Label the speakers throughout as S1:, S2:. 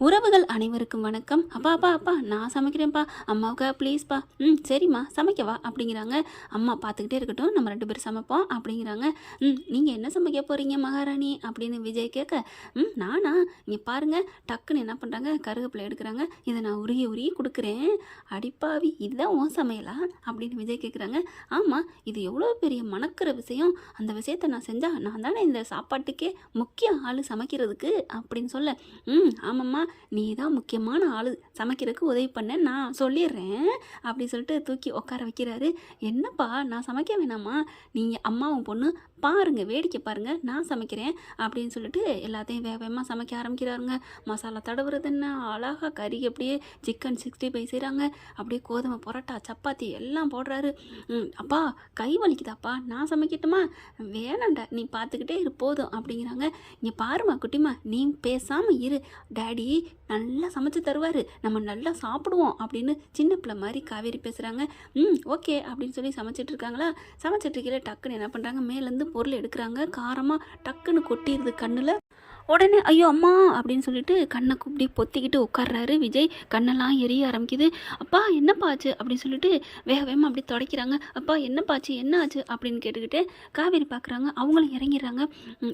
S1: உறவுகள் அனைவருக்கும் வணக்கம். அப்பா அப்பா அப்பா நான் சமைக்கிறேன்ப்பா. அம்மாவுக்கு ப்ளீஸ்ப்பா ம் சரிம்மா சமைக்கவா? அப்படிங்கிறாங்க. அம்மா பார்த்துக்கிட்டே இருக்கட்டும் நம்ம ரெண்டு பேரும் சமைப்போம் அப்படிங்கிறாங்க. ம் நீங்கள் என்ன சமைக்க போகிறீங்க மகாராணி? அப்படின்னு விஜய் கேட்க ம் நானா? இங்கே பாருங்க டக்குன்னு என்ன பண்ணுறாங்க கருவேப்பிலை எடுக்கிறாங்க. இதை நான் உருகி உருகி கொடுக்குறேன். அடிப்பாவி இதுதான் உன் சமையலா? அப்படின்னு விஜய் கேட்குறாங்க. ஆமாம் இது எவ்வளோ பெரிய மணக்கிற விஷயம். அந்த விஷயத்தை நான் செஞ்சால் நான் தானே இந்த சாப்பாட்டுக்கே முக்கிய ஆள் சமைக்கிறதுக்கு அப்படின்னு சொல்ல ம் ஆமாம்மா நீ தான் முக்கியமான ஆள். சமைக்கிறதுக்கு உதவி பண்ண. நான் சொல்லிடுறேன். அப்படி சொல்லிட்டு தூக்கி உட்கார வைக்கிறாரு. என்னப்பா நான் சமைக்க வேணாமா? நீங்கள் அம்மாவும் பொண்ணு பாருங்க வேடிக்கை பாருங்க. நான் சமைக்கிறேன். அப்படின்னு சொல்லிட்டு எல்லாத்தையும் வேக வேகமாக சமைக்க ஆரம்பிக்கிறாருங்க. மசாலா தடவுறது என்ன? அழகாக கறி அப்படியே சிக்கன் சிக்ஸ்டி ஃபைவ் செய்கிறாங்க அப்படியே கோதுமை பரோட்டா சப்பாத்தி எல்லாம் போடுறாரு. ம், அப்பா கை வலிக்குதாப்பா? நான் சமைக்கட்டுமா? வேணாண்டா நீ பார்த்துக்கிட்டே இரு போதும் அப்படிங்கிறாங்க. இங்கே பாருமா குட்டிமா நீ பேசாமல் இரு. டேடி நல்லா சமைச்சு தருவார். நம்ம நல்லா சாப்பிடுவோம் அப்படின்னு சின்ன பிள்ளை மாதிரி காவேரி பேசுகிறாங்க ம் ஓகே அப்படின்னு சொல்லி சமைச்சிட்டு இருக்காங்களா? சமைச்சிட்டு இருக்கையில டக்குன்னு என்ன பண்ணுறாங்க மேலேருந்து பொருள் எடுக்கிறாங்க. காரமாக டக்குன்னு கொட்டிடுது கண்ணில். உடனே ஐயோ அம்மா அப்படின்னு சொல்லிட்டு கண்ணை கூப்பிடி பொத்திக்கிட்டு உட்கார்றாரு விஜய். கண்ணெல்லாம் எரிய ஆரம்பிக்குது. அப்பா என்னப்பா ஆச்சு? அப்படின்னு சொல்லிட்டு வேக வேகமாக அப்படி துடைக்கிறாங்க. அப்பா என்னப்பா ஆச்சு? என்ன ஆச்சு? அப்படின்னு கேட்டுக்கிட்டு காவேரி பார்க்குறாங்க அவங்களும் இறங்கிடுறாங்க.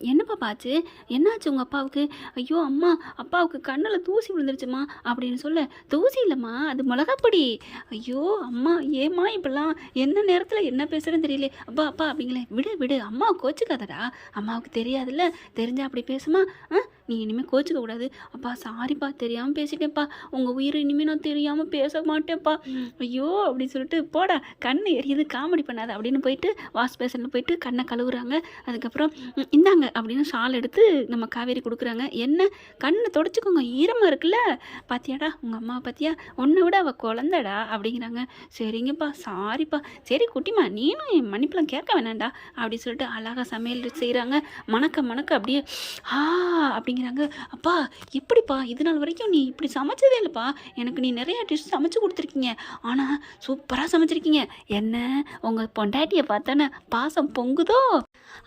S1: என்னப்பா ஆச்சு? என்னாச்சு உங்கள் அப்பாவுக்கு? ஐயோ அம்மா அப்பாவுக்கு கண்ணில் தூசி விழுந்துருச்சுமா அப்படின்னு சொல்ல தூசி இல்லைம்மா அது மிளகாப்பொடி. ஐயோ அம்மா ஏம்மா இப்படிலாம்? என்ன நேரத்தில் என்ன பேசுகிறேன்னு தெரியல. அப்பா அப்பா அப்படிங்களே. விடு விடு அம்மா கோச்சுக்காதடா. அம்மாவுக்கு தெரியாதுல்ல. தெரிஞ்சால் அப்படி பேசுமா? நீ இனிமேல் கோச்சிக்க கூடாது. அப்பா சாரிப்பா தெரியாமல் பேசிட்டேன்ப்பா. உங்கள் உயிர் இனிமேல் நான் தெரியாமல் பேச மாட்டேன்ப்பா. ஐயோ அப்படின்னு சொல்லிட்டு போடா கண் எரியுது காமெடி பண்ணாத அப்படின்னு போயிட்டு வாஷ் பேசனில் போயிட்டு கண்ணை கழுவுறாங்க. அதுக்கப்புறம் இந்தாங்க அப்படின்னு ஷால் எடுத்து நம்ம காவேரி கொடுக்குறாங்க. என்ன? கண்ணை தொடச்சிக்கோங்க ஈரமாக இருக்குல்ல. பாத்தியாடா உங்கள் அம்மா பாத்தியா? உன்னை விட அவள் குழந்தடா அப்படிங்கிறாங்க. சரிங்கப்பா சாரிப்பா சரி குட்டிமா நீனும் என் மன்னிப்பெலாம் கேட்க வேணாண்டா அப்படின்னு சொல்லிட்டு அழகாக சமையல் செய்கிறாங்க மணக்க மணக்க அப்படியே ஆ அப்படிங்கிறாங்க. அப்பா எப்படிப்பா? இது நாள் வரைக்கும் நீ இப்படி சமைச்சதே இல்லைப்பா. எனக்கு நீ நிறையா டிஷ் சமைச்சு கொடுத்துருக்கீங்க. ஆனால் சூப்பராக சமைச்சிருக்கீங்க. என்ன? உங்கள் பொண்டாட்டியை பார்த்தோன்னே பாசம் பொங்குதோ?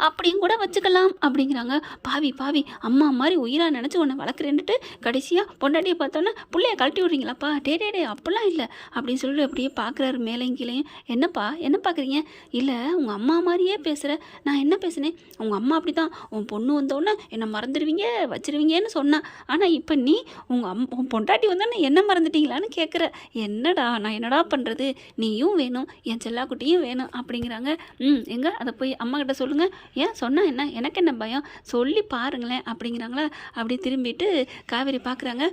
S1: அப்படியும் கூட வச்சுக்கலாம் அப்படிங்கிறாங்க. பாவி பாவி அம்மா மாதிரி உயிராக நினச்சி உன்னை வளர்க்குறேன்ட்டு கடைசியாக பொண்டாட்டியை பார்த்தோன்னே பிள்ளைய கழட்டி விட்றீங்களாப்பா? டே டே டே அப்படிலாம் இல்லை. அப்படின்னு சொல்லிட்டு அப்படியே பார்க்குறாரு மேலையும் கீழேயும். என்னப்பா? என்ன பார்க்குறீங்க இல்லை உங்கள் அம்மா மாதிரியே பேசுகிற நான் என்ன பேசுனேன் உங்கள் அம்மா அப்படி தான் உன் பொண்ணு வந்தோடனே என்னை மறந்துடுவீங்க வச்சிருவீங்கன்னு சொன்னான் ஆனால் இப்போ நீ உங்கள் அம் உன் பொண்டாட்டி வந்தோடனே என்ன மறந்துட்டீங்களான்னு கேட்குற என்னடா நான் என்னடா பண்ணுறது நீயும் வேணும் என் செல்லாக்குட்டியும் வேணும். அப்படிங்கிறாங்க. ம் எங்க? அதை போய் அம்மா கிட்ட சொல்லுங்கள் ஏன் சொன்னால் என்ன? எனக்கு என்ன பயம்? சொல்லி பாருங்களேன் அப்படிங்கிறாங்களா? அப்படி திரும்பிட்டு காவேரி பார்க்குறாங்க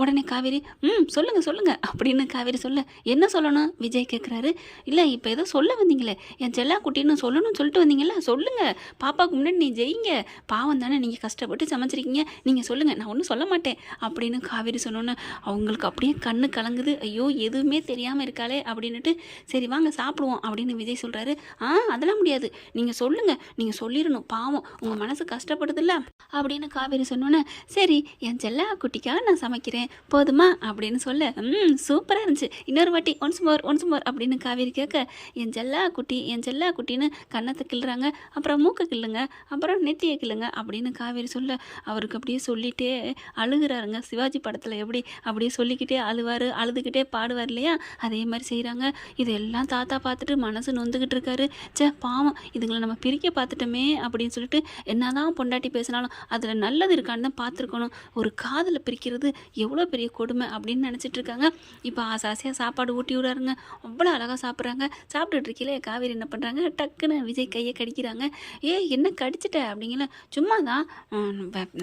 S1: உடனே காவேரி ம் சொல்லுங்கள் சொல்லுங்கள் அப்படின்னு காவேரி சொல்ல என்ன சொல்லணும்? விஜய் கேட்குறாரு இல்லை இப்போ ஏதோ சொல்ல வந்தீங்களே. என் செல்லா குட்டின்னு சொல்லணும்னு சொல்லிட்டு வந்தீங்கல்ல. சொல்லுங்கள் பாப்பாவுக்கு முன்னாடி நீ ஜெயிங்க. பாவம் தானே நீங்கள் கஷ்டப்பட்டு சமைச்சிருக்கீங்க. நீங்கள் சொல்லுங்கள் நான் ஒன்றும் சொல்ல மாட்டேன். அப்படின்னு காவேரி சொன்னோன்னே அவங்களுக்கு அப்படியே கண்ணு கலங்குது. ஐயோ எதுவுமே தெரியாமல் இருக்காளே. அப்படின்னுட்டு சரி வாங்க சாப்பிடுவோம். அப்படின்னு விஜய் சொல்கிறாரு ஆ அதெல்லாம் முடியாது. நீங்கள் சொல்லுங்கள் நீங்கள் சொல்லிடணும். பாவம் உங்கள் மனசு கஷ்டப்படுதுல்ல? அப்படின்னு காவேரி சொன்னோன்னே சரி என் செல்லா குட்டிக்காக நான் சமைக்கிறேன். போதுமா? அப்படின்னு சொல்ல ம் சூப்பராக இருந்துச்சு. இன்னொரு வாட்டி ஒன்ஸ் மோர் ஒன்ஸ் மோர் அப்படின்னு காவேரி கேட்க என் செல்லா குட்டி என் செல்லா குட்டின்னு கன்னத்தை கிள்ளுறாங்க அப்புறம் மூக்கை கிள்ளுங்க. அப்புறம் நெத்தியை கிள்ளுங்க. அப்படின்னு காவேரி சொல்ல அவருக்கு அப்படியே சொல்லிட்டே அழுகுறாருங்க. சிவாஜி படத்தில் எப்படி அப்படியே சொல்லிக்கிட்டே அழுவார் அழுதுகிட்டே பாடுவார் இல்லையா? அதே மாதிரி செய்கிறாங்க இதெல்லாம் தாத்தா பார்த்துட்டு மனசு நொந்துக்கிட்டு இருக்காரு. ச்சே பாவம். இதுங்களை நம்ம பிரிக்க பார்த்து பார்த்துட்டோமே அப்படின்னு சொல்லிட்டு என்னதான் பொண்டாட்டி பேசினாலும் அதில் நல்லது இருக்கான்னு தான் பார்த்துருக்கணும். ஒரு காதலை பிரிக்கிறது எவ்வளோ பெரிய கொடுமை அப்படின்னு நினச்சிட்டு இருக்காங்க. இப்போ ஆசை ஆசையாக சாப்பாடு ஊட்டி விடுறாருங்க. அவ்வளோ அழகாக சாப்பிட்றாங்க. சாப்பிட்டுட்டு இருக்கையில காவேரி என்ன பண்ணுறாங்க டக்குன்னு விஜய் கையை கடிக்கிறாங்க. ஏ என்ன கடிச்சிட்ட? அப்படிங்கல. சும்மா தான்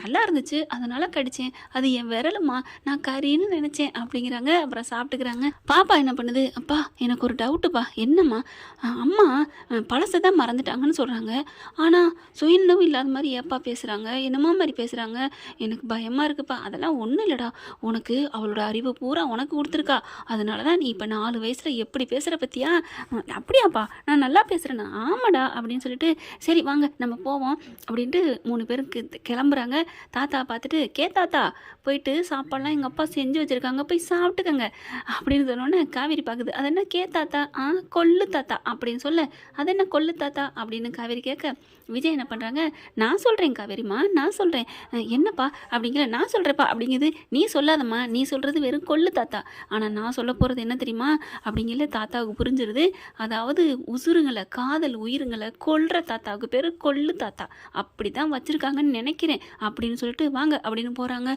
S1: நல்லா இருந்துச்சு. அதனால கடிச்சேன். அது என் விரலுமா? நான் கறின்னு நினச்சேன். அப்படிங்கிறாங்க. அப்புறம் சாப்பிட்டுக்கிறாங்க. பாப்பா என்ன பண்ணுது? அப்பா எனக்கு ஒரு டவுட்டுப்பா என்னம்மா? அம்மா பழசை தான் மறந்துட்டாங்கன்னு சொல்கிறாங்க ஆனால் சுயநினைவு இல்லாத மாதிரி ஏப்பா பேசுகிறாங்க என்னமோ மாதிரி பேசுகிறாங்க எனக்கு பயமாக இருக்குப்பா. அதெல்லாம் ஒன்றும் இல்லைடா. உனக்கு அவளோட அறிவு பூரா உனக்கு கொடுத்துருக்கா. அதனால தான் நீ இப்போ நாலு வயசில் எப்படி பேசுகிற பற்றியா அப்படியாப்பா. நான் நல்லா பேசுகிறேண்ணா ஆமாடா அப்படின்னு சொல்லிட்டு சரி வாங்க நம்ம போவோம் அப்படின்ட்டு மூணு பேரும் கிளம்புறாங்க. தாத்தா பார்த்துட்டு கே தாத்தா போயிட்டு சாப்பாடுலாம் எங்கள் அப்பா செஞ்சு வச்சுருக்காங்க. போய் சாப்பிட்டுக்கங்க. அப்படின்னு சொன்னோன்னே காவேரி பார்க்குது. அது என்ன கே தாத்தா? ஆ கொள்ளு தாத்தா. அப்படின்னு சொல்ல அது என்ன கொள்ளு தாத்தா? அப்படின்னு காவேரி கேட்க Америка விஜய் என்ன பண்ணுறாங்க நான் சொல்கிறேன் காவேரிம்மா நான் சொல்கிறேன் என்னப்பா? அப்படிங்கிற நான் சொல்கிறேப்பா அப்படிங்கிறது நீ சொல்லாதம்மா. நீ சொல்கிறது வெறும் கொள்ளு தாத்தா. ஆனால் நான் சொல்ல போகிறது என்ன தெரியுமா? அப்படிங்கிற தாத்தாவுக்கு புரிஞ்சிருது. அதாவது உசுருங்களை காதல் உயிருங்களை கொல்ற தாத்தாவுக்கு பேர் கொள்ளு தாத்தா. அப்படி தான் வச்சுருக்காங்கன்னு நினைக்கிறேன். அப்படின்னு சொல்லிட்டு வாங்க அப்படின்னு போகிறாங்க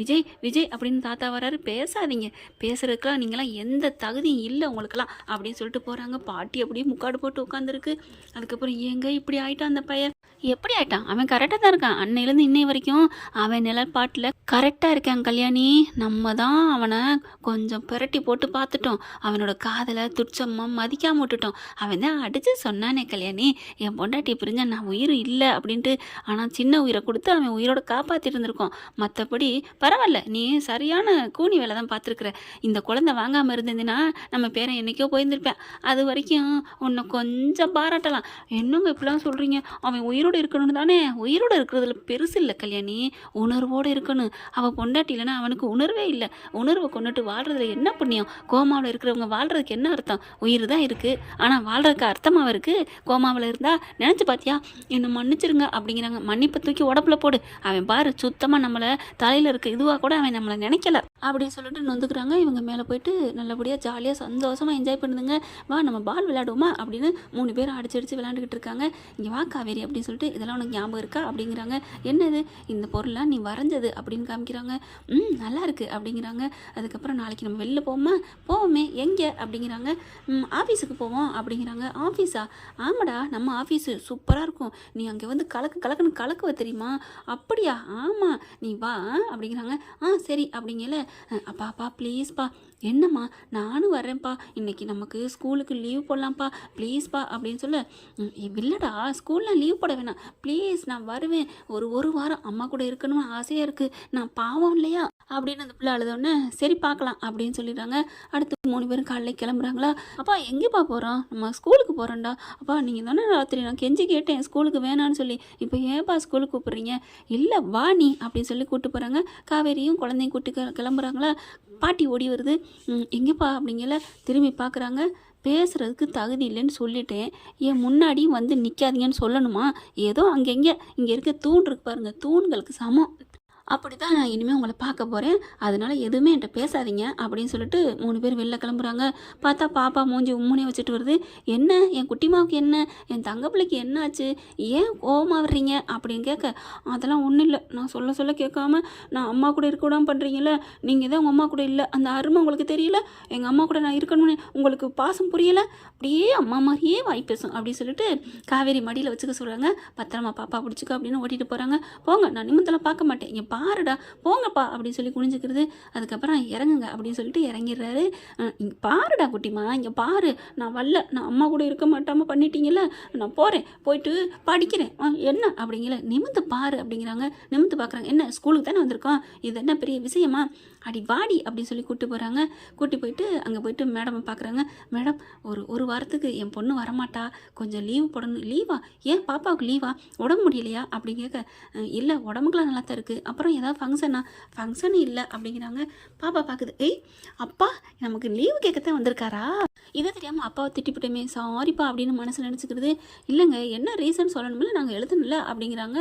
S1: விஜய் விஜய் அப்படின்னு தாத்தா வராரு பேசாதீங்க. பேசுகிறதுக்கெலாம் நீங்களாம் எந்த தகுதியும் இல்லை உங்களுக்கெல்லாம். அப்படின்னு சொல்லிட்டு போகிறாங்க பாட்டி அப்படியே முக்காடு போட்டு உட்காந்துருக்கு. அதுக்கப்புறம் ஏங்க இப்படி ஆயிட்டான் அந்த பையன் எப்படி ஆயிட்டான்? அவன் கரெக்டாக தான் இருக்கான். அன்னையிலேருந்து இன்னை வரைக்கும் அவன் நிலப்பாட்டில் கரெக்டாக இருக்கான் கல்யாணி. நம்ம தான் அவனை கொஞ்சம் புரட்டி போட்டு பார்த்துட்டோம். அவனோட காதலை துச்சமாக மதிக்காம விட்டுட்டோம். அவன் தான் அடித்து சொன்னானே கல்யாணி. என் பொண்டாட்டி பிரிஞ்சா நான் உயிர் இல்லை அப்படின்ட்டு. ஆனால் சின்ன உயிரை கொடுத்து அவன் உயிரோட காப்பாற்றிட்டு இருந்திருக்கோம் மற்றபடி பரவாயில்ல. நீ சரியான கூனி வேலை தான் பார்த்துருக்குற. இந்த குழந்தை வாங்காமல் இருந்ததுன்னா நம்ம பேரன் என்னைக்கோ போயிருந்திருப்பேன். அது வரைக்கும் உன்னை கொஞ்சம் பாராட்டலாம். என்னங்க இப்படிலாம் சொல்கிறீங்க அவன் உயிரோடு இருக்கணும் தானே? உயிரோடு இருக்கிறதுல பெருசு இல்லை கல்யாணி. உணர்வோடு இருக்கணும். அவன் பொண்டாட்டி இல்லைன்னா அவனுக்கு உணர்வே இல்லை. உணர்வை கொண்டுட்டு வாழ்றதுல என்ன புண்ணியம்? கோமாவில் இருக்கிறவங்க வாழ்கிறதுக்கு என்ன அர்த்தம்? உயிர் தான் இருக்குது ஆனால் வாழ்கிறதுக்கு அர்த்தமாக இருக்குது கோமாவில் இருந்தால் நினச்சி பார்த்தியா என்னை மன்னிச்சிருங்க அப்படிங்கிறாங்க. மன்னிப்பை தூக்கி உடப்புல போடு. அவன் பாரு சுத்தமாக நம்மளை தலையில் இருக்க இதுவாக கூட அவன் நம்மளை நினைக்கல. அப்படின்னு சொல்லிட்டு நொந்துக்கிறாங்க. இவங்க மேலே போயிட்டு நல்லபடியாக ஜாலியாக சந்தோஷமாக என்ஜாய் பண்ணுதுங்க. வா நம்ம பால் விளையாடுவோமா? அப்படின்னு மூணு பேரும் அடிச்சு அடிச்சு விளையாண்டுக்கிட்டு இருக்காங்க. இங்கே வாக்கா காவேரி அப்படின்னு சொல்லிட்டு இதெல்லாம் உனக்கு ஞாபகம் இருக்கா? அப்படிங்கிறாங்க. என்னது? இந்த பொருள்லாம் நீ வரைஞ்சது அப்படின்னு காமிக்கிறாங்க. ம் நல்லா இருக்குது அப்படிங்கிறாங்க. அதுக்கப்புறம் நாளைக்கு நம்ம வெளில போவோமா? போவோமே. எங்கே? அப்படிங்கிறாங்க. ம் ஆஃபீஸுக்கு போவோம் அப்படிங்கிறாங்க. ஆஃபீஸா? ஆமாடா நம்ம ஆஃபீஸு சூப்பராக இருக்கும். நீ அங்கே வந்து கலக்கு கலக்குன்னு கலக்குவ தெரியுமா? அப்படியா? ஆமாம் நீ வா அப்படிங்கிறாங்க. ஆ சரி அப்படிங்கல. அப்பாப்பா ப்ளீஸ்ப்பா என்னம்மா? நானும் வரேன்ப்பா இன்னைக்கு நமக்கு ஸ்கூலுக்கு லீவ் போடலாம்ப்பா. ப்ளீஸ்ப்பா அப்படின்னு சொல்ல. இல்லைடா. ஸ்கூலில் லீவ் போட வேணாம். ப்ளீஸ் நான் வருவேன். ஒரு ஒரு வாரம் அம்மா கூட இருக்கணும்னு ஆசையாக இருக்குது நான் பாவம் இல்லையா? அப்படின்னு அந்த பிள்ளை அழுதோடனே சரி பார்க்கலாம் அப்படின்னு சொல்லிடுறாங்க. அடுத்து மூணு பேரும் காலைல கிளம்புறாங்களா? அப்பா எங்கேப்பா போகிறோம் நம்ம ஸ்கூலுக்கு போகிறோம்டா அப்பா நீங்கள் தானே ராத்திரி? நான் கெஞ்சி கேட்டேன் ஸ்கூலுக்கு வேணான்னு சொல்லி. இப்போ ஏன்ப்பா ஸ்கூலுக்கு கூப்பிட்றீங்க? இல்லை வா நீ அப்படின்னு சொல்லி கூப்பிட்டு போகிறாங்க காவேரியும் குழந்தையும் கூப்பிட்டு கிளம்புறாங்களா? பாட்டி ஓடி வருது. எங்கேப்பா? அப்படிங்கல திரும்பி பார்க்குறாங்க. பேசுகிறதுக்கு தகுதி இல்லைன்னு சொல்லிட்டேன். என் முன்னாடி வந்து நிற்காதீங்கன்னு சொல்லணுமா? ஏதோ அங்கங்கே இங்கே இருக்க தூண் இருக்கு பாருங்கள் தூண்களுக்கு சமம். அப்படி தான் நான் இனிமேல் உங்களை பார்க்க போகிறேன் அதனால் எதுவுமே என்கிட்ட பேசாதீங்க அப்படின்னு சொல்லிட்டு மூணு பேர் வெளில கிளம்புறாங்க. பார்த்தா பாப்பா மூஞ்சி உம்முனே வச்சுட்டு வருது. என்ன? என் குட்டிமாவுக்கு என்ன? என் தங்க பிள்ளைக்கு என்ன ஆச்சு ஏன் கோவமாக வர்றீங்க? அப்படின்னு கேட்க அதெல்லாம் ஒன்றும் இல்லை. நான் சொல்ல சொல்ல கேட்காம நான் அம்மா கூட இருக்க விடாம நீங்கள் தான் உங்கள் அம்மா கூட இல்லை. அந்த அருமை உங்களுக்கு தெரியல? எங்கள் அம்மா கூட நான் இருக்கணும்னு உங்களுக்கு பாசம் புரியலை? அப்படியே அம்மா மாதிரியே வாய் பேசும். அப்படின்னு சொல்லிட்டு காவேரி மடியில் வச்சுக்க சொல்கிறாங்க பத்திரமா பாப்பா பிடிச்சிக்க அப்படின்னு ஓட்டிகிட்டு போகிறாங்க போங்க நான் நிமிந்தெல்லாம் பார்க்க மாட்டேன். என் பாருடா போங்கப்பா அப்படின்னு சொல்லி குனிஞ்சுக்கிறது. அதுக்கப்புறம் இறங்குங்க அப்படின்னு சொல்லிட்டு இறங்கிடுறாரு. பாருடா குட்டிமா இங்கே பாரு. நான் வரல நான் அம்மா கூட இருக்க மாட்டாமல் பண்ணிட்டீங்கல்ல. நான் போகிறேன் போயிட்டு படிக்கிறேன். என்ன? அப்படிங்கல நிமிந்து பாரு அப்படிங்கிறாங்க. நிமிந்து பார்க்குறாங்க என்ன ஸ்கூலுக்கு தானே வந்திருக்கோம்? இது என்ன பெரிய விஷயமா? அடி வாடி அப்படின்னு சொல்லி கூட்டி போகிறாங்க கூட்டி போயிட்டு அங்கே போயிட்டு மேடமை பார்க்குறாங்க மேடம் ஒரு ஒரு வாரத்துக்கு என் பொண்ணு வரமாட்டா. கொஞ்சம் லீவு போடணும். லீவா? ஏன் பாப்பாவுக்கு லீவா? உடம்பு முடியலையா? அப்படி கேட்க இல்லை உடம்புக்குலாம் நல்லா தான் இருக்குது அப்புறம் ஏதாவது ஃபங்க்ஷனா ஃபங்க்ஷன் இல்லை அப்படிங்கிறாங்க. பாப்பா பார்க்குது ஏய் அப்பா நமக்கு லீவு கேட்கத்தான் வந்திருக்காரா? இதை தெரியாமல் அப்பாவை திட்டிப்பிட்டோமே சாரிப்பா அப்படின்னு மனசில் நினச்சிக்கிறது. இல்லைங்க என்ன ரீசன் சொல்லணும்ல நாங்கள் எழுதணும்ல அப்படிங்கிறாங்க.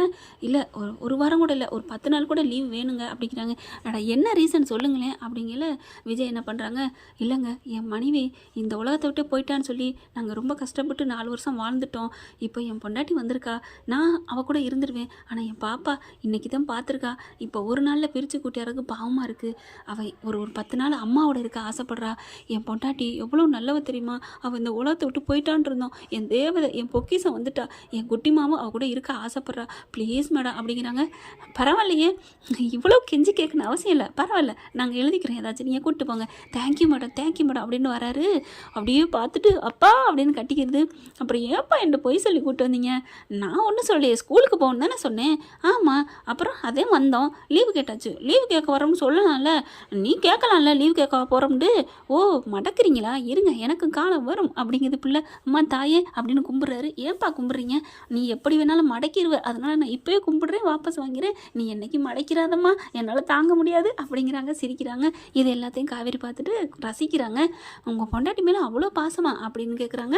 S1: இல்லை ஒரு ஒரு வாரம் கூட இல்லை ஒரு பத்து நாள் கூட லீவ் வேணுங்க அப்படிங்கிறாங்க. அடா என்ன ரீசன் சொல்லுங்களேன் அப்படிங்கல. விஜய் என்ன பண்ணுறாங்க இல்லைங்க என் மனைவி இந்த உலகத்தை விட்டு போயிட்டான்னு சொல்லி நாங்கள் ரொம்ப கஷ்டப்பட்டு நாலு வருஷம் வாழ்ந்துட்டோம். இப்போ என் பொண்டாட்டி வந்திருக்கா. நான் அவ கூட இருந்துருவேன். ஆனால் என் பாப்பா இன்றைக்கி தான் பார்த்துருக்கா இப்போ ஒரு நாளில் பிரித்து கூட்டியாருக்கு பாவமாக இருக்குது அவள் ஒரு ஒரு பத்து நாள் அம்மாவோட இருக்க ஆசைப்படுறா. என் பொண்டாட்டி எவ்வளோ நல்லவ தெரியுமா? அவள் இந்த உலகத்தை விட்டு போயிட்டான் இருந்தோம். என் தேவதை என் பொக்கிசம் வந்துட்டா. என் குட்டி மாமும் அவள் கூட இருக்க ஆசைப்படுறா. ப்ளீஸ் மேடம் அப்படிங்கிறாங்க. பரவாயில்லையே. இவ்வளோ கெஞ்சி கேட்கணும் அவசியம் இல்லை. பரவாயில்ல. நாங்கள் எழுதிக்கிறோம். ஏதாச்சும் நீங்கள் கூப்பிட்டு போங்க. Thank you madam. தேங்க்யூ மேடம் அப்படின்னு வராரு. அப்படியே பார்த்துட்டு அப்பா அப்படின்னு கட்டிக்கிறது. அப்புறம் ஏப்பா என்கிட்ட பொய் சொல்லி கூப்பிட்டு வந்தீங்க? நான் ஒன்றும் சொல்லலையே. ஸ்கூலுக்கு போகணும் தானே சொன்னேன். ஆமாம் அப்புறம் அதே வந்தோம் லீவு கேட்டாச்சு. லீவு கேட்க வரோம்னு சொல்லலாம்ல. நீ கேட்கலாம்ல லீவு கேட்க போகிறோம்ட்டு ஓ மடக்குறீங்களா? இருங்க எனக்கு காலம் வரும். அப்படிங்கிறது பிள்ளை. அம்மா தாயே அப்படின்னு கும்பிட்றாரு. ஏன்பா கும்பிட்றீங்க? நீ எப்படி வேணாலும் மடக்கிடுவ அதனால் நான் இப்போயே கும்பிடுறேன் வாபஸ் வாங்கிறேன் நீ என்னைக்கு மடக்கிறாதம்மா? என்னால் தாங்க முடியாது அப்படிங்கிறாங்க சிரிக்கிறாங்க. இது எல்லாத்தையும் காவேரி பார்த்துட்டு ரசிக்கிறாங்க. உங்கள் பொண்டாட்டி மேலே அவ்வளோ பாசமா? அப்படின்னு கேட்குறாங்க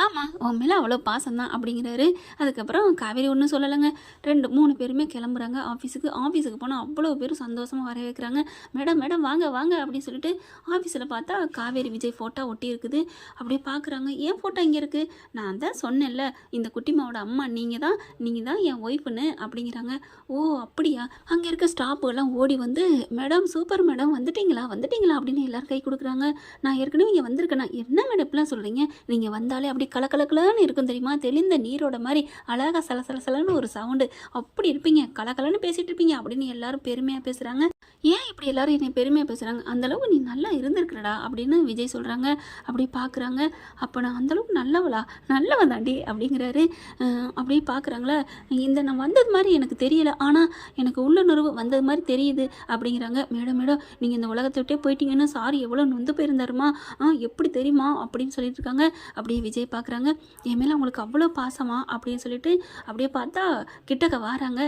S1: ஆமாம் உன் மேலே அவ்வளோ பாசம் தான் அப்படிங்கிறாரு. அதுக்கப்புறம் காவேரி ஒன்றும் சொல்லலைங்க. ரெண்டு மூணு பேருமே கிளம்புறாங்க. ஆஃபீஸுக்கு ஆஃபீஸுக்கு போனால் அவ்வளோ பேரும் சந்தோஷமாக வர வைக்கிறாங்க. மேடம் மேடம் வாங்க வாங்க அப்படின்னு சொல்லிட்டு ஆஃபீஸில் பார்த்தா காவேரி விஜய் ஃபோட்டோ ஒட்டி இருக்குது. அப்படியே பார்க்குறாங்க ஏன் ஃபோட்டோ இங்கே இருக்குது நான் தான் சொன்னேன்ல இந்த குட்டிமாவோட அம்மா நீங்கள் தான் நீங்கள் தான் என் ஒய்ஃபுன்னு அப்படிங்கிறாங்க. ஓ அப்படியா? அங்கே இருக்க ஸ்டாஃபுகள்லாம் ஓடி வந்து மேடம் சூப்பர் மேடம் வந்துட்டீங்களா? வந்துட்டீங்களா? அப்படின்னு எல்லோரும் கை கொடுக்குறாங்க. நான் ஏற்கனவே இங்கே வந்திருக்கேனா? என்ன மேடம் இப்படிலாம் சொல்கிறீங்க நீங்கள் வந்தாலே அப்படி கலக்கலக்கலன்னு இருக்கும் தெரியுமா? தெளிந்த நீரோட மாதிரி அழகாக சலசலசலன்னு ஒரு சவுண்டு அப்படி இருப்பீங்க. கலக்கலன்னு பேசிகிட்டு இருப்பீங்க அப்படின்னு எல்லாரும் பெருமையாக பேசுகிறாங்க ஏன் இப்படி எல்லாரும் என்னை பெருமையாக பேசுகிறாங்க அந்தளவுக்கு நீ நல்லா இருந்திருக்கிறடா அப்படின்னு விஜய் சொல்கிறாங்க அப்படி பார்க்குறாங்க அப்போ நான் அந்தளவுக்கு நல்லவளா? நல்லவன் தாண்டி அப்படிங்கிறாரு அப்படி அப்படியே பார்க்குறாங்களா இந்த நான் வந்தது மாதிரி எனக்கு தெரியல. ஆனால் எனக்கு உள்ளுணர்வு வந்தது மாதிரி தெரியுது அப்படிங்கிறாங்க. மேடம் மேடம் நீங்கள் இந்த உலகத்தை விட்டே போயிட்டீங்கன்னா சாரி எவ்வளோ நொந்து போயிருந்தாருமா? ஆ எப்படி தெரியுமா? அப்படின்னு சொல்லிட்டு இருக்காங்க. அப்படியே விஜய் பார்க்குறாங்க என் மேலே அவங்களுக்கு அவ்வளோ பாசமா? அப்படின்னு சொல்லிட்டு அப்படியே பார்த்தா கிட்டக்க வராங்க.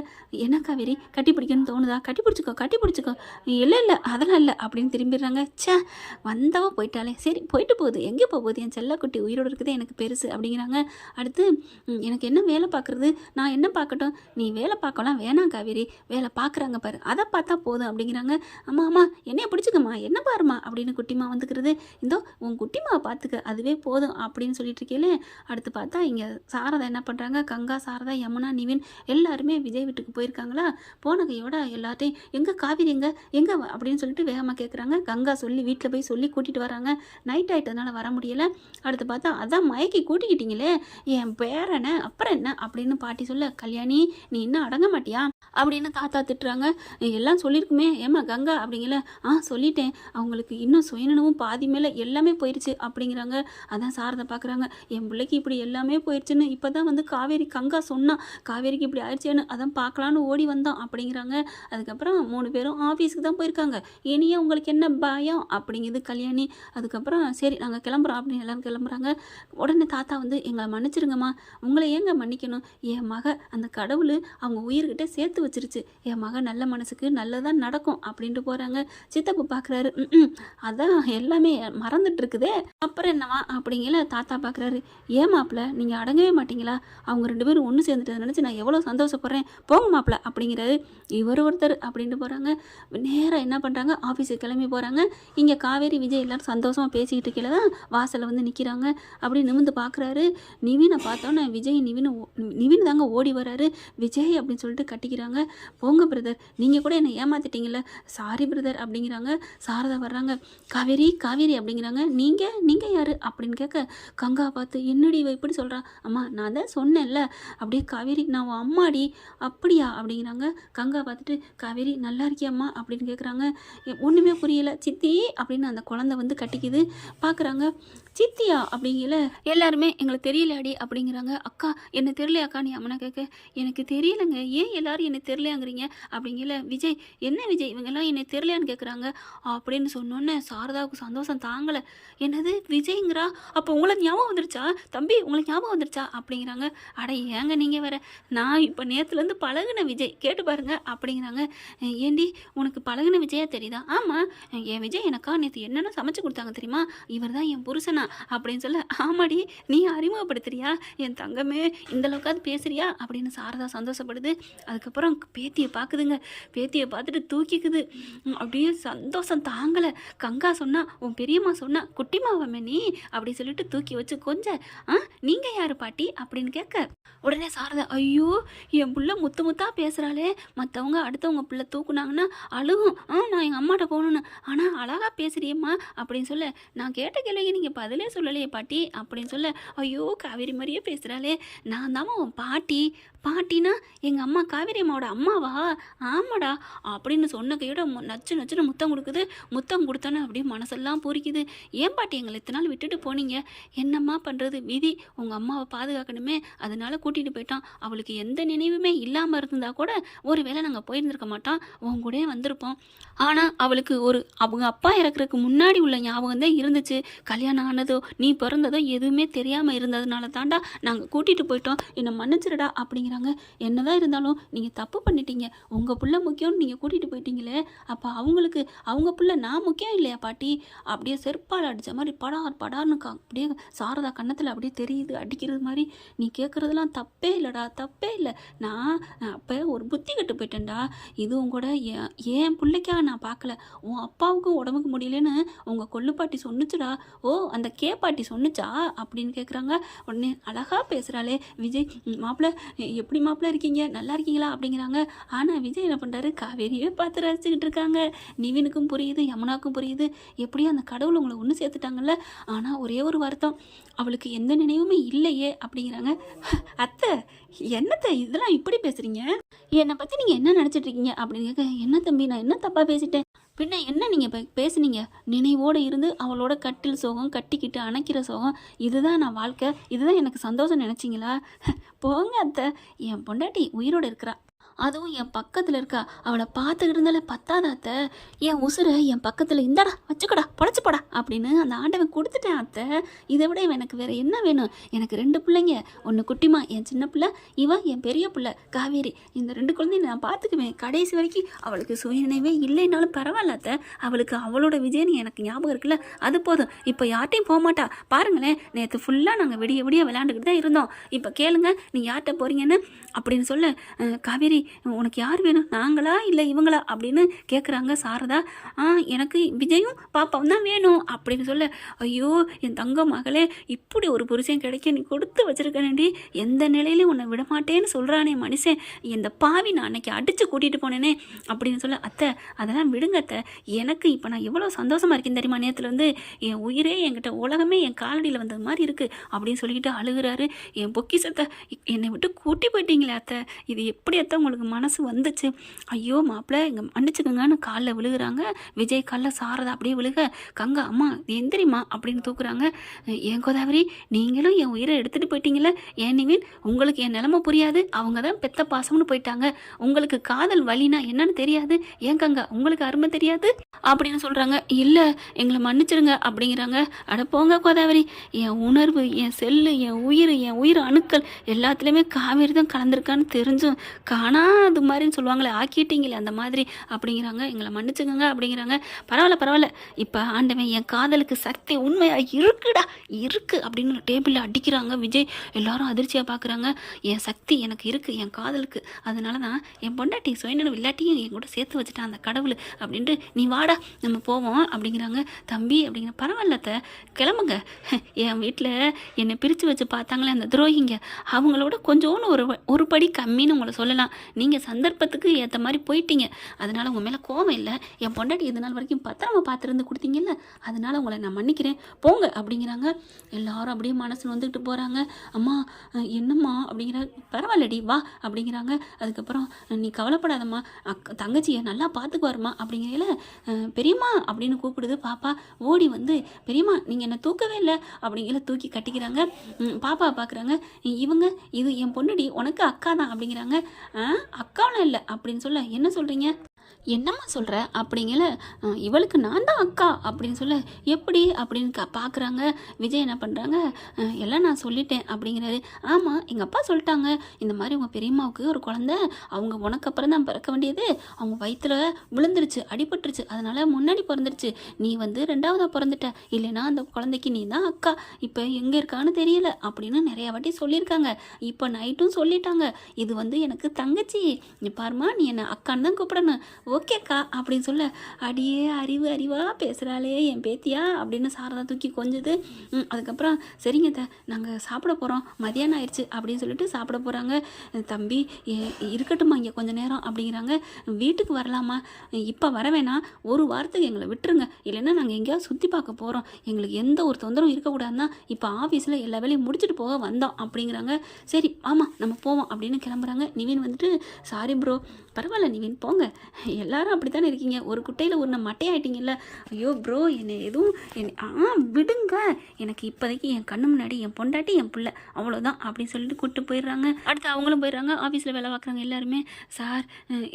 S1: என்ன காவேரி கட்டி பிடிக்கணும்னு தோணுதா? கட்டி பிடிச்சிக்கோ கட்டி பிடிச்சிக்கோ. இல்லை இல்லை அதெல்லாம் இல்லை அப்படின்னு திரும்பிடுறாங்க. ச்சே வந்தவ போயிட்டாலே சரி போயிட்டு போகுது. எங்கே போகுது? என் செல்லக்குட்டி உயிரோடு இருக்குது எனக்கு பெருசு அப்படிங்கிறாங்க. அடுத்து எனக்கு என்ன வேலை பார்க்குறது? நான் என்ன பார்க்கட்டும்? நீ வேலை பார்க்கலாம். வேணாம் காவேரி. வேலை பார்க்குறாங்க பாரு. அதை பார்த்தா போதும் அப்படிங்கிறாங்க. அம்மா அம்மா என்னைய பிடிச்சிக்கம்மா. என்ன பாருமா அப்படின்னு குட்டிமா வந்துக்கிறது. இந்தோ உன் குட்டிமாவை பார்த்துக்க. அதுவே போதும் அப்படின்னு சொல்லிட்டு இருக்கேலே அடுத்து பார்த்தா இங்கே சாரதா என்ன பண்ணுறாங்க கங்கா சாரதா யமுனா நிவின் எல்லாருமே விஜய் வீட்டுக்கு போயிருக்காங்களா? போன கையோட எல்லார்ட்டையும் எங்கே காவிரி எங்கே? எங்கே அப்படின்னு சொல்லிட்டு வேகமாக கேட்குறாங்க கங்கா சொல்லி வீட்டில் போய் சொல்லி கூட்டிகிட்டு வராங்க. நைட் ஆகிட்டதுனால வர முடியல. அடுத்து பார்த்தா அதான் மயக்கி கூட்டிக்கிட்டீங்களே. என் பேரனை அப்புறம் என்ன? அப்படின்னு பாட்டி சொல்ல கல்யாணி நீ இன்னும் அடங்க மாட்டியா? அப்படின்னு தாத்தா திட்டுறாங்க. எல்லாம் சொல்லியிருக்குமே ஏம்மா கங்கா? அப்படிங்கல ஆ சொல்லிட்டேன். அவங்களுக்கு இன்னும் சுயநனமும் பாதி மேலே எல்லாமே போயிடுச்சு அப்படிங்கிறாங்க. அதான் சாரதை பார்க்குறாங்க என் பிள்ளைக்கு இப்படி எல்லாமே போயிடுச்சுன்னு இப்போ தான் வந்து காவேரி கங்கா சொன்னா காவேரிக்கு இப்படி ஆயிடுச்சேன்னு அதான் பார்க்கலான்னு ஓடி வந்தான். அப்படிங்கிறாங்க. அதுக்கப்புறம் மூணு பேரும் ஆஃபீஸுக்கு தான் போயிருக்காங்க. இனியே உங்களுக்கு என்ன பயம்? அப்படிங்கிறது கல்யாணி. அதுக்கப்புறம் சரி நாங்கள் கிளம்புறோம் அப்படின்னு எல்லாரும் கிளம்புறாங்க. உடனே தாத்தா வந்து எங்களை மன்னிச்சிருங்கம்மா. உங்களை ஏங்க மன்னிக்கணும்? என் மக அந்த கடவுள் அவங்க உயிர்கிட்ட சேர்த்து வச்சிருச்சு. என் மக நல்ல மனசுக்கு நல்லதாக நடக்கும் அப்படின்ட்டு போகிறாங்க சித்தப்பு பார்க்குறாரு அதான் எல்லாமே மறந்துட்டு இருக்குதே அப்புறம் என்னவா அப்படிங்கல தாத்தா பார்க்குறாரு ஏன் மாப்பிள்ள நீங்கள் அடங்கவே மாட்டீங்களா? அவங்க ரெண்டு பேரும் ஒன்று சேர்ந்துட்டு நினச்சி நான் எவ்வளோ சந்தோஷப்படுறேன். போங்க மாப்பிள்ள அப்படிங்கிறாரு. இவர் ஒருத்தர் அப்படின்ட்டு போகிறாங்க நேராக என்ன பண்ணுறாங்க ஆஃபீஸுக்கு கிளம்பி போகிறாங்க இங்கே காவேரி விஜய் எல்லாரும் சந்தோஷமாக பேசிக்கிட்டு இருக்கையில தான் வாசலில் வந்து நிற்கிறாங்க அப்படி நிமிந்து பார்க்குறாரு நிவினை பார்த்தோன்னே விஜய் நிவின் நிவின் தாங்க ஓடி வராரு. விஜய் அப்படின்னு சொல்லிட்டு கட்டிக்கிறாங்க. போங்க பிரதர் நீங்கள் கூட என்னை ஏமாத்திட்டீங்கல்ல. சாரி பிரதர் அப்படிங்கிறாங்க. சாரதா வர்றாங்க. காவேரி காவேரி அப்படிங்கிறாங்க. நீங்கள் நீங்கள் யார்? அப்படின்னு கேட்க கங்கா பார்த்து என்னடி இவ இப்படி சொல்கிறா அம்மா நான் தான் சொன்னேன்ல. அப்படியே காவேரி நான் அம்மாடி. அப்படியா? அப்படிங்கிறாங்க. கங்கா பார்த்துட்டு காவேரி நல்லா இருக்கியாம்மா. அப்படின்னு கேட்குறாங்க ஒன்றுமே புரியல. சித்தி அப்படின்னு அந்த குழந்தை வந்து கட்டிக்குது. பார்க்குறாங்க சித்தியா அப்படிங்கல எல்லாருமே எங்களுக்கு தெரியலையாடி அப்படிங்கிறாங்க. அக்கா என்ன தெரியலையாக்கா நீ அம்மனை கேட்க. எனக்கு தெரியலங்க. ஏன் எல்லாரும் என்னை தெரியலையாங்கிறீங்க? அப்படிங்கல விஜய் என்ன விஜய்? இவங்கெல்லாம் என்னை தெரியலையான்னு கேட்குறாங்க. அப்படின்னு சொன்னோன்னே சாரதாவுக்கு சந்தோஷம் தாங்கலை. என்னது விஜய்ங்கிறா? அப்போ உங்களுக்கு ஞாபகம் வந்துருச்சா? தம்பி உங்களுக்கு ஞாபகம் வந்துருச்சா? அப்படிங்கிறாங்க. அட ஏங்க நீங்கள் வேற? நான் இப்போ நேற்றுலேருந்து பழகுன விஜய். கேட்டு பாருங்க அப்படிங்கிறாங்க. ஏண்டி உனக்கு பழகுன விஜயா தெரியுதா? ஆமாம் என் விஜய் எனக்கா நேற்று என்னென்ன சமைச்சு கொடுத்தாங்க தெரியுமா? இவர் தான் என் புருஷனா. அப்படின்னு சொல்ல ஆமாடி நீ அறிமுகப்படுத்துறியா? என் தங்கமே இந்த அளவுக்காவது பேசுறியா? அப்படின்னு சாரதா சந்தோஷப்படுது. அதுக்கப்புறம் பேத்தியை பார்க்குதுங்க பேத்தியை பார்த்துட்டு தூக்கிக்குது. அப்படியே சந்தோஷம் தாங்கலை. கங்கா சொன்னா உன் பெரியம்மா சொன்னா குட்டிமாவமே நீ? அப்படி சொல்லிட்டு தூக்கி வச்சு கொஞ்சம் ஆ நீங்கள் யார் பாட்டி? அப்படின்னு கேட்க உடனே சாரதா ஐயோ என் புள்ள முத்து முத்தா பேசுகிறாளே மற்றவங்க அடுத்தவங்க பிள்ளை தூக்குனாங்கன்னா அழுகும். ஆ நான் எங்கள் அம்மாட்ட போகணுன்னு ஆனால் அழகா பேசுறியம்மா. அப்படின்னு சொல்ல நான் கேட்ட கேள்விக்கு நீங்கள் பதில் சொல்லலையே பாட்டி அப்படின்னு சொல்ல ஐயோ காவேரி மாதிரியே பேசுகிறாளே நான் தாம்மா உன் பாட்டி பாட்டினா எங்கள் அம்மா காவேரி அம்மாவோட அம்மாவா? ஆமாடா அப்படின்னு சொன்ன கையோட நச்சு நச்சுன்னு முத்தம் கொடுக்குது. முத்தம் கொடுத்தோன்னு அப்படியே மனசெல்லாம் பொறிக்குது. ஏன் பாட்டி எங்களை இத்தனை நாள் விட்டுட்டு போனீங்க? என்னம்மா பண்ணுறது விதி உங்கள் அம்மாவை பாதுகாக்கணுமே. அதனால கூட்டிகிட்டு போயிட்டான். அவளுக்கு எந்த நினைவுமே இல்லாமல் இருந்தா கூட ஒருவேளை நாங்கள் போயிருந்திருக்க மாட்டோம். உன் கூடயே வந்திருப்போம். ஆனால் அவளுக்கு ஒரு அவங்க அப்பா இறக்குறதுக்கு முன்னாடி உள்ள ஞாபகம் தான் இருந்துச்சு. கல்யாணம் ஆனதோ நீ பிறந்ததோ எதுவுமே தெரியாமல் இருந்ததுனால தாண்டா நாங்கள் கூட்டிகிட்டு போயிட்டோம். என்னை மன்னிச்சிருடா அப்படிங்கிற அப்படிங்கிறாங்க என்னதான் இருந்தாலும் நீங்கள் தப்பு பண்ணிட்டீங்க. உங்கள் புள்ள முக்கியம்னு நீங்கள் கூட்டிகிட்டு போயிட்டீங்களே அப்போ அவங்களுக்கு அவங்க புள்ள நான் முக்கியம் இல்லையா பாட்டி? அப்படியே செருப்பால் அடித்த மாதிரி படார் படார்னு அப்படியே சாரதா கன்னத்தில் அப்படியே தெரியுது அடிக்கிறது மாதிரி. நீ கேட்குறதெல்லாம் தப்பே இல்லைடா தப்பே இல்லை. நான் அப்போ ஒரு புத்தி கட்டு போயிட்டேன்டா. இதுவும் கூட என் பிள்ளைக்கா நான் பார்க்கல உன் அப்பாவுக்கும் உடம்புக்கு முடியலன்னு உங்கள் கொள்ளுப்பாட்டி சொன்னுச்சுடா. ஓ அந்த கே பாட்டி சொன்னுச்சா? அப்படின்னு கேட்குறாங்க உடனே அழகாக பேசுகிறாளே விஜய் மாப்பிள்ளை எப்படி மாப்பிள்ள இருக்கீங்க? நல்லா இருக்கீங்களா? அப்படிங்கிறாங்க. ஆனால் விஜய் என்ன பண்ணுறாரு காவேரியே பார்த்து ரசிச்சுக்கிட்டு இருக்காங்க. நிவினுக்கும் புரியுது யமுனாக்கும் புரியுது. எப்படியும் அந்த கடவுள் உங்களை ஒன்று சேர்த்துட்டாங்கல்ல. ஆனால் ஒரே ஒரு வருத்தம். அவளுக்கு எந்த நினைவுமே இல்லையே அப்படிங்கிறாங்க. அத்தை என்னத்தை இதெல்லாம் இப்படி பேசுகிறீங்க என்னை பற்றி நீங்கள் என்ன நினச்சிட்டு இருக்கீங்க? அப்படின்னு கேட்க என்ன தம்பி நான் என்ன தப்பாக பேசிட்டேன்? பின்ன என்ன நீங்கள் இப்போ பேசுனீங்க? நினைவோடு இருந்து அவளோட கட்டில் சோகம் கட்டிக்கிட்டு அணைக்கிற சோகம் இதுதான் நான் வாழ்க்கை. இதுதான் எனக்கு சந்தோஷம் நினச்சிங்களா? போங்க அத்தை. என் பொண்டாட்டி உயிரோடு இருக்கிறா. அதுவும் என் பக்கத்தில் இருக்கா. அவளை பார்த்துக்கிட்டு இருந்தாலே பத்தாதாத்த. என் உசுரை என் பக்கத்தில் இந்தாடா வச்சுக்கடா பொழைச்சுப்படா அப்படின்னு அந்த ஆண்டவன் கொடுத்துட்டேன் அத்தை. இதை விட எனக்கு வேறு என்ன வேணும்? எனக்கு ரெண்டு பிள்ளைங்க. ஒன்று குட்டிமா என் சின்ன பிள்ளை இவன் என் பெரிய பிள்ளை. காவேரி இந்த ரெண்டு குழந்தையும் நான் பார்த்துக்குவேன். கடைசி வரைக்கும் அவளுக்கு சுயநினைவே இல்லைனாலும் பரவாயில்ல அத்தை. அவளுக்கு அவளோட விஜயன் எனக்கு ஞாபகம் இருக்குல்ல. அது போதும். இப்போ யார்ட்டையும் போக மாட்டா. பாருங்களேன் நேற்று ஃபுல்லாக நாங்கள் விடிய விடிய விளையாண்டுக்கிட்டு தான் இருந்தோம். இப்போ கேளுங்க நீ யார்கிட்ட போகிறீங்கன்னு அப்படின்னு சொல்ல காவேரி உனக்கு யார் வேணும்? நாங்களா இல்லை இவங்களா? அப்படின்னு கேட்குறாங்க சாரதா. ஆ எனக்கு விஜயும் பாப்பாவும் தான் வேணும் அப்படின்னு சொல்ல ஐயோ என் தங்க மகளே இப்படி ஒரு புருஷன் கிடைக்க நீ கொடுத்து வச்சிருக்கேன்டி. எந்த நிலையிலும் உன்னை விடமாட்டேன்னு சொல்கிறானே மனுஷன். இந்த பாவி நான் அன்னைக்கு அடித்து கூட்டிகிட்டு போனேனே அப்படின்னு சொல்ல அத்தை அதெல்லாம் விடுங்க அத்தை. எனக்கு இப்போ நான் எவ்வளோ சந்தோஷமாக இருக்கேன் தெரியுமா? நேரத்தில் வந்து என் உயிரே என்கிட்ட உலகமே என் காலடியில் வந்தது மாதிரி இருக்குது அப்படின்னு சொல்லிட்டு அழுகுறாரு என் பொக்கிசத்தை என்னை விட்டு கூட்டி போயிட்டீங்களே அத்தை. இது எப்படி அத்தை உங்களுக்கு மனசு வந்துச்சு. ஐயோ மாப்பிள்ளை இங்கே மன்னிச்சுக்கோங்கன்னு காலில் விழுகுறாங்க. விஜய் காலில் சாரதா அப்படியே விழுக. கங்கா அம்மா எந்திரிம்மா அப்படின்னு தூக்குறாங்க. என் கோதாவரி நீங்களும் என் உயிரை எடுத்துகிட்டு போயிட்டீங்களே ஏன் நிவின்? உங்களுக்கு என் நிலமை புரியாது. அவங்க தான் பெத்த பாசம்னு போயிட்டாங்க. உங்களுக்கு காதல் வழினா என்னன்னு தெரியாது. ஏன் கங்கா உங்களுக்கு அருமை தெரியாது? அப்படின்னு சொல்கிறாங்க இல்லை எங்களை மன்னிச்சிடுங்க அப்படிங்கிறாங்க. அட போங்க கோதாவரி. என் உணர்வு என் செல்லு என் உயிர் என் உயிர் அணுக்கள் எல்லாத்துலேயுமே காவேரி தான் கலந்துருக்கான்னு தெரிஞ்சும் காணா அது மாதிரின்னு சொல்லுவாங்களே ஆக்கிட்டீங்களே அந்த மாதிரி அப்படிங்கிறாங்க. எங்களை மன்னிச்சுக்கோங்க அப்படிங்கிறாங்க. பரவாயில்ல பரவாயில்ல. இப்போ ஆண்டவன் என் காதலுக்கு சக்தி உண்மையாக இருக்குடா இருக்கு அப்படின்னு டேபிளில் அடிக்கிறாங்க. விஜய் எல்லாரும் அதிர்ச்சியாக பார்க்குறாங்க என் சக்தி எனக்கு இருக்குது என் காதலுக்கு. அதனால தான் என் பொண்டாட்டி சுயநினைவு இல்லாட்டியும் என் கூட சேர்த்து வச்சுட்டான் அந்த கடவுள் அப்படின்ட்டு நீ வாடா நம்ம போவோம் அப்படிங்கிறாங்க. தம்பி அப்படிங்கிற பரவாயில்லத்த கிளம்புங்க. என் வீட்டில் என்னை பிரித்து வச்சு பார்த்தாங்களே அந்த துரோகிங்க. அவங்களோட கொஞ்சோன்னு ஒரு ஒரு படி கம்மின்னு உங்களை சொல்லலாம். நீங்கள் சந்தர்ப்பத்துக்கு ஏற்ற மாதிரி போயிட்டீங்க. அதனால் உங்கள் மேலே கோவம் இல்லை. என் பொண்டாட்டி இது நாள் வரைக்கும் பத்திரமா பார்த்துருந்து கொடுத்தீங்கல்ல அதனால் உங்களை நான் மன்னிக்கிறேன். போங்க அப்படிங்கிறாங்க. எல்லாரும் அப்படியே மனசு வந்துக்கிட்டு போகிறாங்க அம்மா என்னம்மா? அப்படிங்கிற பரவாயில்லடி வா. அப்படிங்கிறாங்க. அதுக்கப்புறம் நீ கவலைப்படாதம்மா. அக் தங்கச்சியை நல்லா பார்த்துக்குவாருமா அப்படிங்கிறதுல பெரியம்மா அப்படின்னு கூப்பிடுது. பாப்பா ஓடி வந்து பெரியம்மா நீங்கள் என்னை தூக்கவே இல்லை. அப்படிங்கிற தூக்கி கட்டிக்கிறாங்க. பாப்பா பார்க்குறாங்க இவங்க இது என் பொண்ணுடி உனக்கு அக்கா தான். அப்படிங்கிறாங்க. ஆ? அக்காவும் இல்லை. அப்படின்னு சொல்ல என்ன சொல்கிறீங்க என்னம்மா சொல்கிற அப்படிங்கல இவளுக்கு நான் தான் அக்கா அப்படின்னு சொல்ல எப்படி அப்படின்னு க பார்க்குறாங்க விஜய் என்ன பண்ணுறாங்க எல்லாம் நான் சொல்லிட்டேன் அப்படிங்கிறாரு. ஆமாம் எங்கள் அப்பா சொல்லிட்டாங்க. இந்த மாதிரி உங்கள் பெரியம்மாவுக்கு ஒரு குழந்த அவங்க உனக்கு அப்புறம் தான் பிறக்க வேண்டியது. அவங்க வயிற்றில் விழுந்துருச்சு அடிபட்டுருச்சு. அதனால் முன்னாடி பிறந்துருச்சு. நீ வந்து ரெண்டாவதாக பிறந்துட்ட. இல்லைன்னா அந்த குழந்தைக்கு நீ தான் அக்கா. இப்போ எங்கே இருக்கான்னு தெரியல அப்படின்னு நிறையா வாட்டி சொல்லியிருக்காங்க. இப்போ நைட்டும் சொல்லிட்டாங்க. இது வந்து எனக்கு தங்கச்சி. நீ பாருமா நீ என்னை அக்கான்னு தான் கூப்பிடணும். ஓகேக்கா அப்படின்னு சொல்ல அடியே அறிவு அறிவாக பேசுகிறாளே என் பேத்தியா அப்படின்னு சாரதா தூக்கி கொஞ்சுது. அதுக்கப்புறம் சரிங்க த நாங்கள் சாப்பிட போகிறோம் மதியானம் ஆயிடுச்சு அப்படின்னு சொல்லிட்டு சாப்பிட போகிறாங்க தம்பி இருக்கட்டுமா இருக்கட்டும்மா இங்கே கொஞ்சம் நேரம் அப்படிங்கிறாங்க. வீட்டுக்கு வரலாமா? இப்போ வர வேணாம். ஒரு வாரத்துக்கு எங்களை விட்டுருங்க. இல்லைன்னா நாங்கள் எங்கேயாவது சுற்றி பார்க்க போகிறோம் எங்களுக்கு எந்த ஒரு தொந்தரவும் இருக்கக்கூடாதுன்னா இப்போ ஆஃபீஸில் எல்லா வேலையும் முடிச்சுட்டு போக வந்தோம் அப்படிங்கிறாங்க. சரி ஆமாம் நம்ம போவோம் அப்படின்னு கிளம்புறாங்க. நிவின் வந்துட்டு சாரி ப்ரோ பரவாயில்ல நிவின் போங்க. எல்லாரும் அப்படி தானே இருக்கீங்க? ஒரு குட்டையில் ஒரு மட்டையாயிட்டீங்கல்ல? ஐயோ ப்ரோ என்னை எதுவும் என் ஆ விடுங்க. எனக்கு இப்போதைக்கு என் கண்ணு முன்னாடி என் பொண்டாட்டி என் பிள்ளை. அவ்வளோதான் அப்படின்னு சொல்லிட்டு கூப்பிட்டு போயிடுறாங்க. அடுத்து அவங்களும் போயிடுறாங்க. ஆஃபீஸில் வேலை பார்க்குறாங்க எல்லாருமே. சார்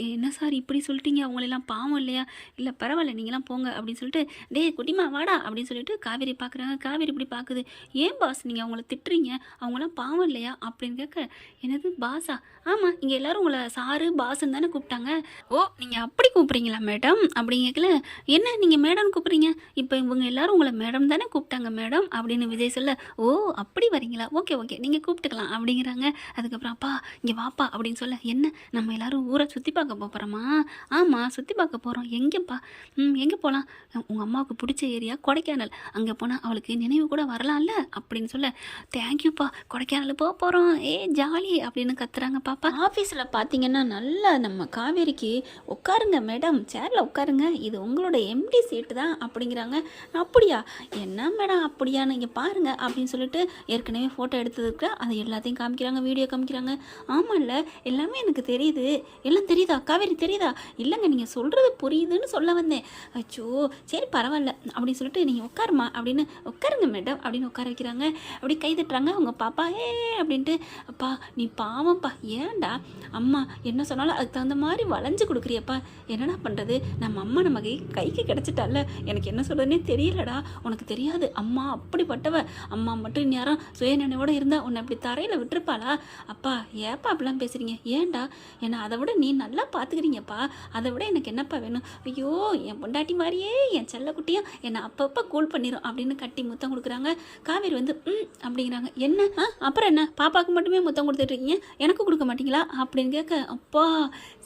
S1: என்ன சார் இப்படி சொல்லிட்டீங்க? அவங்களெல்லாம் பாவம் இல்லையா? இல்லை பரவாயில்ல நீங்களாம் போங்க அப்படின்னு சொல்லிட்டு டேய் குட்டிமா வாடா அப்படின்னு சொல்லிட்டு காவேரி பார்க்குறாங்க. காவேரி இப்படி பார்க்குது. ஏன் பாஸ் நீங்கள் அவங்கள திட்டுறீங்க? அவங்களாம் பாவம் இல்லையா? அப்படின்னு கேட்க என்னது பாஸா ஆமாம் இங்கே எல்லோரும் உங்களை சாரு பாஸ்ன்னு தானே கூப்பிட்டாங்க. ஓ நீங்கள் அப்படி கூப்பிட்றீங்களா மேடம்? அப்படின்னு கேட்கல. என்ன நீங்கள் மேடம் கூப்பிட்றீங்க? இப்போ இவங்க எல்லாரும் உங்களை மேடம் தானே கூப்பிட்டாங்க மேடம்? அப்படின்னு விஜய் சொல்ல ஓ அப்படி வரீங்களா ஓகே ஓகே நீங்கள் கூப்பிட்டுக்கலாம் அப்படிங்கிறாங்க. அதுக்கப்புறம் அப்பா இங்கே வாப்பா அப்படின்னு சொல்ல என்ன நம்ம எல்லாரும் ஊரை சுற்றி பார்க்க போகிறோமா ஆமாம் சுற்றி பார்க்க போகிறோம் எங்கேப்பா? ம் எங்கே போகலாம் உங்கள் அம்மாவுக்கு பிடிச்ச ஏரியா கொடைக்கானல். அங்கே போனால் அவளுக்கு நினைவு கூட வரலாம்ல அப்படின்னு சொல்ல தேங்க்யூப்பா கொடைக்கானல் போக போகிறோம் ஏ ஜாலி அப்படின்னு கத்துறாங்க பாப்பா. ஆஃபீஸில் பார்த்தீங்கன்னா நல்லா நம்ம காவேரிக்கு உட்காருங்க மேடம் சேரில் உட்காருங்க. இது உங்களோட எம்டி சீட்டு தான் அப்படிங்கிறாங்க. அப்படியா? என்ன மேடம் அப்படியா? நீங்கள் பாருங்க அப்படின்னு சொல்லிட்டு ஏற்கனவே ஃபோட்டோ எடுத்ததுக்கு அதை எல்லாத்தையும் காமிக்கிறாங்க வீடியோ காமிக்கிறாங்க. ஆமாம்ல எல்லாமே எனக்கு தெரியுது. எல்லாம் தெரியுதா? காவேரி தெரியுதா? இல்லைங்க நீங்கள் சொல்கிறது புரியுதுன்னு சொல்ல வந்தேன். அச்சோ சரி பரவாயில்ல. அப்படின்னு சொல்லிட்டு நீங்கள் உட்காருமா? அப்படின்னு உட்காருங்க மேடம் அப்படின்னு உட்கார வைக்கிறாங்க. அப்படி கை தட்டுறாங்க. அவங்க பாப்பா ஏ அப்படின்ட்டு அப்பா நீ பாவம்ப்பா. ஏன்டா? அம்மா என்ன சொன்னாலும் அதுக்கு தகுந்த அந்த மாதிரி வளைஞ்சு கொடுக்குறியப்பா. என்னடா பண்ணுறது நம்ம அம்மா நம்ம கை கைக்கு கிடச்சிட்டால எனக்கு என்ன சொல்கிறதுனே தெரியலடா. உனக்கு தெரியாது. அம்மா அப்படிப்பட்டவ. அம்மா மட்டும் இந்நேரம் சுயநினைவோட இருந்தால் உன்னை இப்படி தரையில் விட்டுருப்பாளா? அப்பா ஏப்பா அப்படிலாம் பேசுகிறீங்க ஏன்டா? என்னை அதை விட நீ நல்லா பார்த்துக்கிறீங்கப்பா அதை விட எனக்கு என்னப்பா வேணும்? ஐயோ என் பொண்டாட்டி மாதிரியே என் செல்லக்குட்டியும் என்னை அப்பப்போ கூல் பண்ணிடும் அப்படின்னு கட்டி முத்தம் கொடுக்குறாங்க. காவேரி வந்து ம் அப்படிங்கிறாங்க. என்ன? அப்புறம் என்ன? பாப்பாவுக்கு மட்டுமே முத்தம் கொடுத்துட்ருக்கீங்க எனக்கு கொடுக்க மாட்டீங்களா? அப்படின்னு கேட்க அப்பா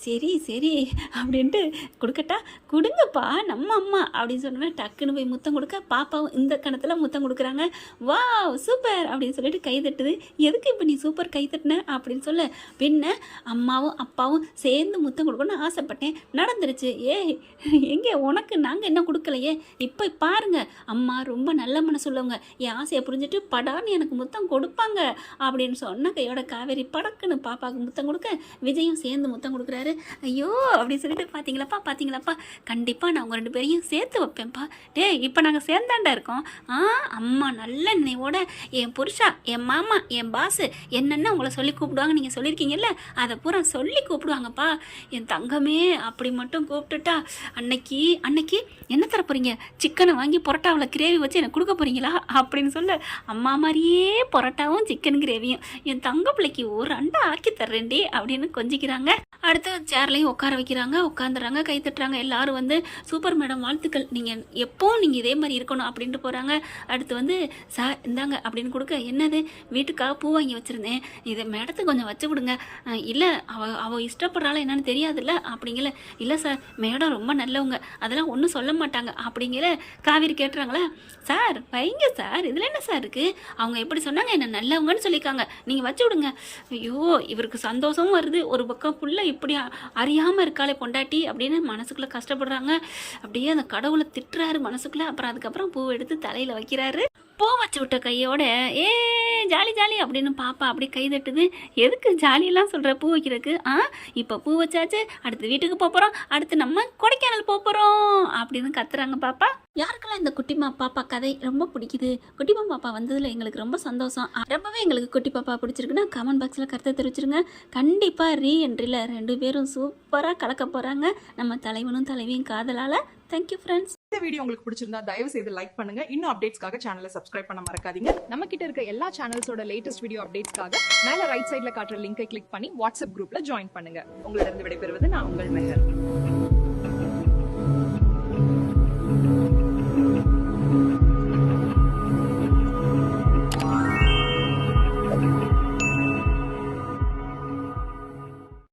S1: சரி சரி அப்படின்ட்டு கொடுக்கட்டா கொடுங்கப்பா நம்ம அம்மா அப்படின்னு சொன்னேன் டக்குன்னு போய் முத்தம் கொடுக்க பாப்பாவும் இந்த கணத்தில் முத்தம் கொடுக்குறாங்க. வா சூப்பர் அப்படின்னு சொல்லிட்டு கை தட்டுது. எதுக்கு இப்போ நீ சூப்பர் கை தட்டின? அப்படின்னு சொல்ல பின்ன அம்மாவும் அப்பாவும் சேர்ந்து முத்தம் கொடுக்கணும்னு ஆசைப்பட்டேன். நடந்துருச்சு. ஏய் எங்கே உனக்கு நாங்கள் என்ன கொடுக்கலையே. இப்போ பாருங்க அம்மா ரொம்ப நல்ல மனசு உள்ளவங்க என் ஆசையை புரிஞ்சுட்டு படான்னு எனக்கு முத்தம் கொடுப்பாங்க அப்படின்னு சொன்ன கையோட காவேரி படக்குன்னு பாப்பாவுக்கு முத்தம் கொடுக்க விஜயும் சேர்ந்து முத்தம் கொடுக்குறாரு. ஐயோ அப்படின்னு சொல்லிட்டு பார்த்தீங்களாப்பா பார்த்தீங்களாப்பா கண்டிப்பாக நான் உங்கள் ரெண்டு பேரையும் சேர்த்து வைப்பேன்ப்பா. டேய் இப்போ நாங்கள் சேர்ந்தாண்டா இருக்கோம். ஆ அம்மா நல்ல நினைவோட என் புருஷா என் மாமா என் பாஸு என்னென்ன உங்களை சொல்லி கூப்பிடுவாங்க நீங்கள் சொல்லியிருக்கீங்கல்ல அதை பூரா சொல்லி கூப்பிடுவாங்கப்பா. என் தங்கமே அப்படி மட்டும் கூப்பிட்டுட்டா அன்னைக்கு அன்னைக்கு என்ன தர போகிறீங்க சிக்கனை வாங்கி புரோட்டாவில் கிரேவி வச்சு எனக்கு கொடுக்க போகிறீங்களா அப்படின்னு சொல்ல அம்மா மாதிரியே புரோட்டாவும் சிக்கன் கிரேவியும் என் தங்க பிள்ளைக்கு ஒரு அண்டா ஆக்கி தர்றேன்டி அப்படின்னு கொஞ்சிக்கிறாங்க. அடுத்து சேர்லையும் உட்கார வைக்கிறாங்க உட்காந்துறாங்க கை தட்டுறாங்க. எல்லாரும் வந்து சூப்பர் மேடம் வாழ்த்துக்கள். நீங்கள் எப்போவும் நீங்கள் இதே மாதிரி இருக்கணும் அப்படின்ட்டு போகிறாங்க அடுத்து வந்து சார் இந்தாங்க அப்படின்னு கொடுக்க என்னது? வீட்டுக்காக பூ வாங்கி வச்சுருந்தேன். இதை மேடத்துக்கு கொஞ்சம் வச்சு கொடுங்க. இல்லை அவ அவள் இஷ்டப்படுறாள் என்னன்னு தெரியாதுல்ல? அப்படிங்கல இல்லை சார் மேடம் ரொம்ப நல்லவங்க. அதெல்லாம் ஒன்றும் சொல்ல மாட்டாங்க. அப்படிங்கிற காவேரி கேட்டுறாங்களா சார் வைங்க சார். இதில் என்ன சார் இருக்குது அவங்க எப்படி சொன்னாங்க என்ன நல்லவங்கன்னு சொல்லியிருக்காங்க. நீங்கள் வச்சு விடுங்க ஐயோ இவருக்கு சந்தோஷமும் வருது. ஒரு பக்கம் ஃபுல்லாக இப்படி அறியாமல் இருக்காளே பொண்டாட்டி அப்படின்னு மனசுக்குள்ளே கஷ்டப்படுறாங்க. அப்படியே அந்த கடவுளை திட்டுறாரு மனசுக்குள்ளே. அப்புறம் அதுக்கப்புறம் பூ எடுத்து தலையில் வைக்கிறாரு. பூ வச்சு விட்ட கையோட ஏ ஜாலி ஜாலி அப்படின்னு பாப்பா அப்படி கை தட்டுது. எதுக்கு ஜாலியெல்லாம் சொல்கிற பூ வைக்கிறதுக்கு? ஆ இப்போ பூ வச்சாச்சு அடுத்து வீட்டுக்கு போக போகிறோம் அடுத்து நம்ம கொடைக்கானல் போகிறோம் அப்படின்னு கத்துறாங்க பாப்பா. யாருக்கெல்லாம் இந்த குட்டிமா பாப்பா கதை ரொம்ப பிடிக்குது? குட்டிமா பாப்பா வந்ததில் எங்களுக்கு ரொம்ப சந்தோஷம். ரொம்பவே எங்களுக்கு குட்டி பாப்பா பிடிச்சிருக்குன்னா கமெண்ட் பாக்ஸில் கருத்தை தெரிவிச்சிருங்க. கண்டிப்பாக ரீ என்ட்ரியில் ரெண்டு பேரும் சூப்பராக கலக்க போகிறாங்க நம்ம தலைவனும் தலைவியும் காதலால். தேங்க்யூ ஃப்ரெண்ட்ஸ்
S2: இந்த வீடியோ உங்களுக்கு பிடிச்சிருந்தா தயவு செய்து லைக் பண்ணுங்க. இன்னும் அப்டேட்ஸ்க்காக சேனலை சப்ஸ்கிரைப் பண்ண மறக்காதீங்க.
S3: நம்ம கிட்ட இருக்க எல்லா சேனல்ஸோட லேட்டஸ்ட் வீடியோ அப்டேட்ஸ்க்காக மேல ரைட் சைடில் காட்டுற லிங்கை கிளிக் பண்ணி வாட்ஸ்அப் குரூப்ல ஜாயின் பண்ணுங்க.
S2: உங்களிடம் விடைபெறுவது நான் உங்கள் மெஹர்.